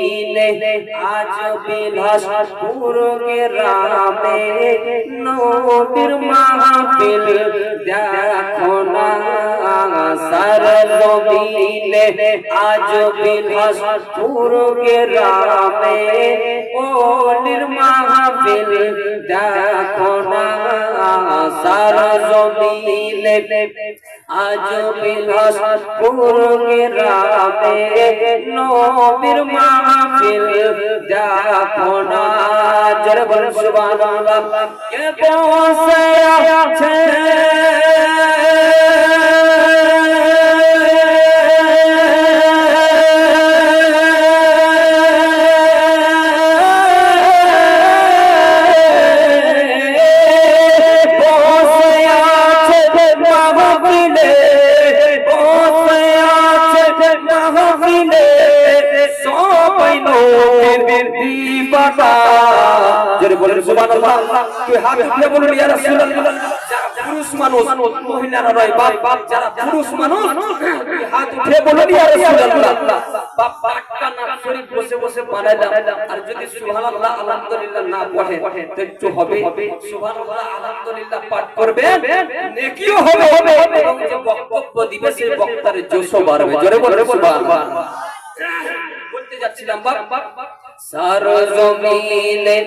জমিনে আজ বিলাস পুরকে রামে নবীর মাহফিল দেখো না। সার জমিনে আজ বিলাস পুরকে রামে ও মাহফিল দেখো না। সার জমিনে আজ বিলাস পুরকে রামে নবীর মাহফিল দেখো না জোরে বলুন সুবহানাল্লাহ। কে বসে আছে? দিবানা জোরে বলেন, সুবহানাল্লাহ। তুই হাত তুলে বলুন, ইয়া রাসূলুল্লাহ। যারা পুরুষ মানুষ, মহিলারা নয়, বাপ বাপ, যারা পুরুষ মানুষ হাত উঠে বলুন, ইয়া রাসূলুল্লাহ। বাপ, পাটকা না শরীফ বসে বসে বানাইলাম। আর যদি সুবহানাল্লাহ, আলহামদুলিল্লাহ না পড়ে, তো একটু হবে। সুবহানাল্লাহ, আলহামদুলিল্লাহ পাঠ করবে। নেকিও হবে এবং যে বক্তব্য দিবে সেই বক্তার জোশও বাড়বে। জোরে বলে সুবহানাল্লাহ। বলতে যাচ্ছিলাম বাপ। সার জমিনে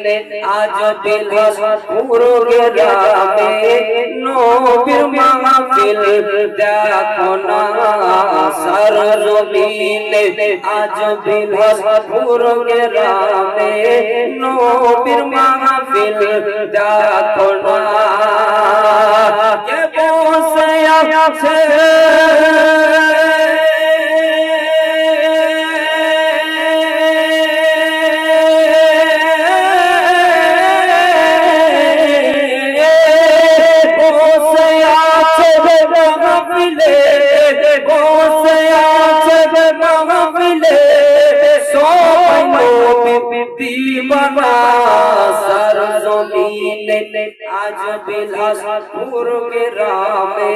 আজ বিলাস পুরো গ্রামে নবীর মাহফিল দেখো না সার জমিনে আজ বিলাস পুরো গ্রামে নবীর মাহফিল দেখো না কে বসে আছে বসে দিবানা সার জমিনে আজ বিলাস পুরকে রামে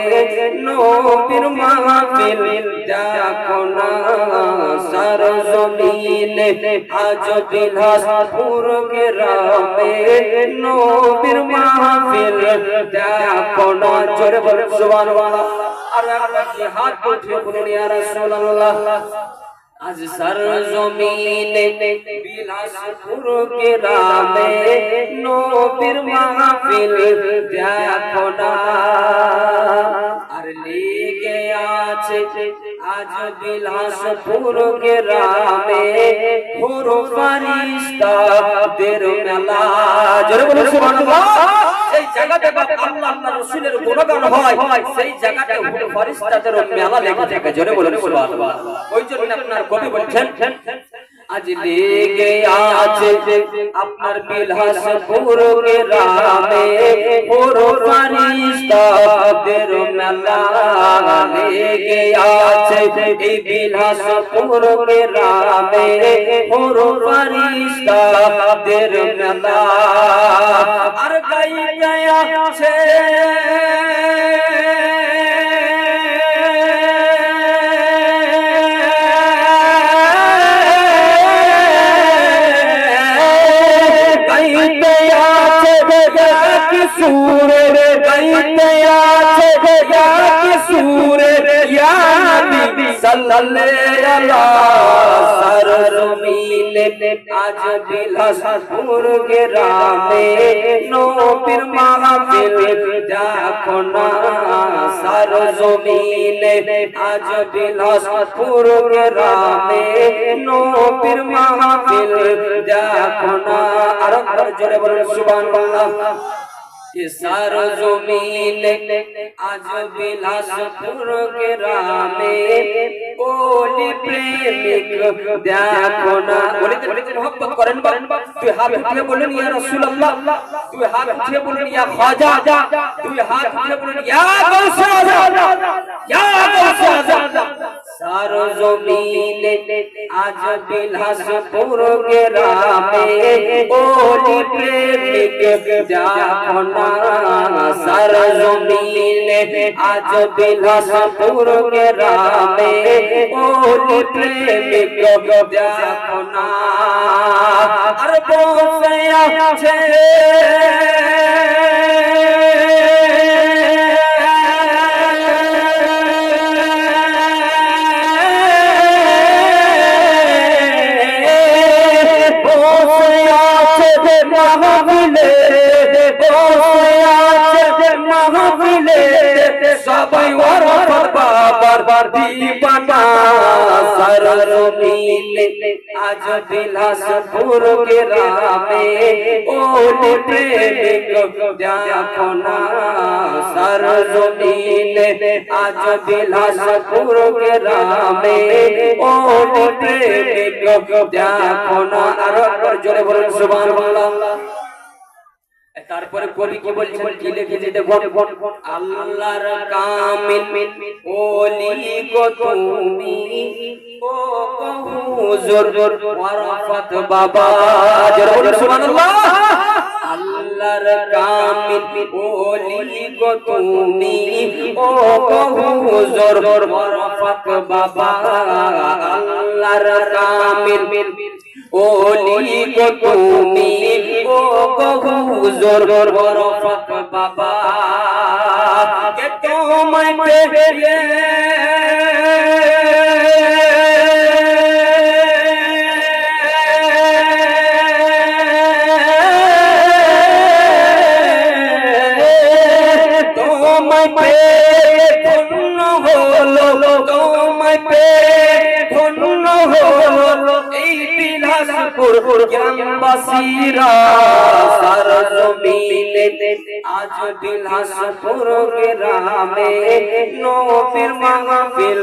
নবীর মাহফিল দেখো না সার জমিনে বলে সুবহানাল্লাহ। আর একবার হাত উঠিয়ে বলুন, ইয়া রাসূলুল্লাহ। আজ সর জমিনে বিলাসপুর কে রামে নবীর মাহফিল দেখো না আর লেগে আছে, আজ বিলাসপুর কে রামে পুরো ফারিস্তা দের মেলা। জোরে বলুন, সুবহানাল্লাহ। জায়গাতে বা আল্লাহ আল্লাহ রাসূলের গুণগান হয়, সেই জায়গাতে হুড় ফরিস্তাদের মেলা লেগে থাকে। জোরে বলুন সুবহানাল্লাহ। ওই জন্য আপনার কবি বলছেন আজ লেগে আছে আপনার বিলাস পুরকে রামে। পুরো ফারিস্তাদের মেলা লেগে আছে এই বিলাস পুরকে রামে। পুরো ফারিস্তাদের মেলা। আর গাই গায়া আছে নবী সাল্লাল্লাহু আলাইহি সর জমিনে আজ বিলাস পুরগে নবীর মাহফিল দেখো না সর আজ বিলাস পুরগে নবীর মাহফিল দেখো না আর জোরে বলুন সুবহানাল্লাহ সার জমিনে আজ বিলাসপুর গ্রামে ওলি প্রেমিক দেখো না। বলিতে বলিতে মোহব্বত করেন বা তুই হাত উঠিয়ে বলেন ইয়া রাসূলুল্লাহ। তুই হাত উঠিয়ে বলেন ইয়া খাজা। তুই হাত উঠিয়ে বলেন ইয়া গাউসে আজম ইয়া গাউসে আজম সার জমিনে আজ বিলাসপুর গ্রামে ওলি প্রেমিক দেখো না সার জমিনে আজ বিলাসপুর গ্রামে ওলি প্রেমিক দেখো না আর বসে আছে সবাই ওরফত বাবার দিবানা। সরমিলে আজ বিলাসপুর দেখো না সরমিলে আজ বিলাসপুর গ্রামে ওলি প্রেমিক দেখো না আরও জোরে বলুন সুবহানাল্লাহ। তারপরে কবি কি বলছে কি লিখেছে দেখুন। আল্লাহর কামিল ওলি গো তুমি, ও হুজুর ওয়ারাফাত বাবা। জোরে বলুন, সুবহানাল্লাহ। আল্লাহর কামিল ওলি গো তুমি, ও হুজুর ওয়ারাফাত বাবা। আল্লাহর কামিল ওলি গো তুমি, ও হুজুর বরফত বাবা। কে তোমায় পেয়ে তোমায় পেয়ে ধন্য হলো তোমায় পেয়ে বিলাসপুর গ্রামবাসীরা সার জমিনে আজ বিলাসপুর গ্রামে নবীর মাহফিল